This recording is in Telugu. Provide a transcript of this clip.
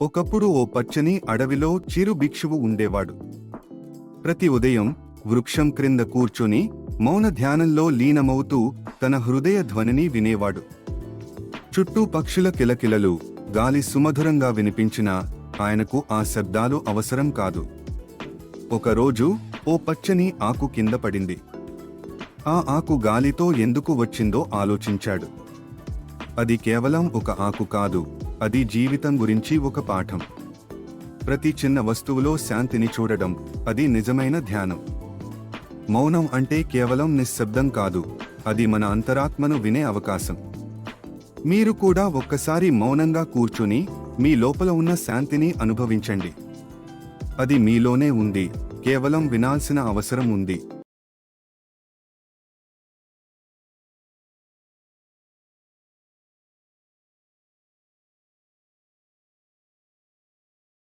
ఒకప్పుడు ఓ పచ్చని అడవిలో చిరు భిక్షువు ఉండేవాడు. ప్రతి ఉదయం వృక్షం క్రింద కూర్చొని మౌన ధ్యానంలో లీనమవుతూ తన హృదయ ధ్వనిని వినేవాడు. చుట్టూ పక్షుల కిలకిలలు గాలి సుమధురంగా వినిపించినా ఆయనకు ఆ శబ్దాలు అవసరం కాదు. ఒకరోజు ఓ పచ్చని ఆకు కింద పడింది. ఆ ఆకు గాలితో ఎందుకు వచ్చిందో ఆలోచించాడు. అది కేవలం ఒక ఆకు కాదు అది జీవితం గురించి ఒక పాఠం. ప్రతి చిన్న వస్తువులో శాంతిని చూడడం అది నిజమైన ధ్యానం. మౌనం అంటే కేవలం నిశ్శబ్దం కాదు అది మన అంతరాత్మను వినే అవకాశం. మీరు కూడా ఒక్కసారి మౌనంగా కూర్చుని మీ లోపల ఉన్న శాంతిని అనుభవించండి. అది మీలోనే ఉంది కేవలం వినాల్సిన అవసరం ఉంది.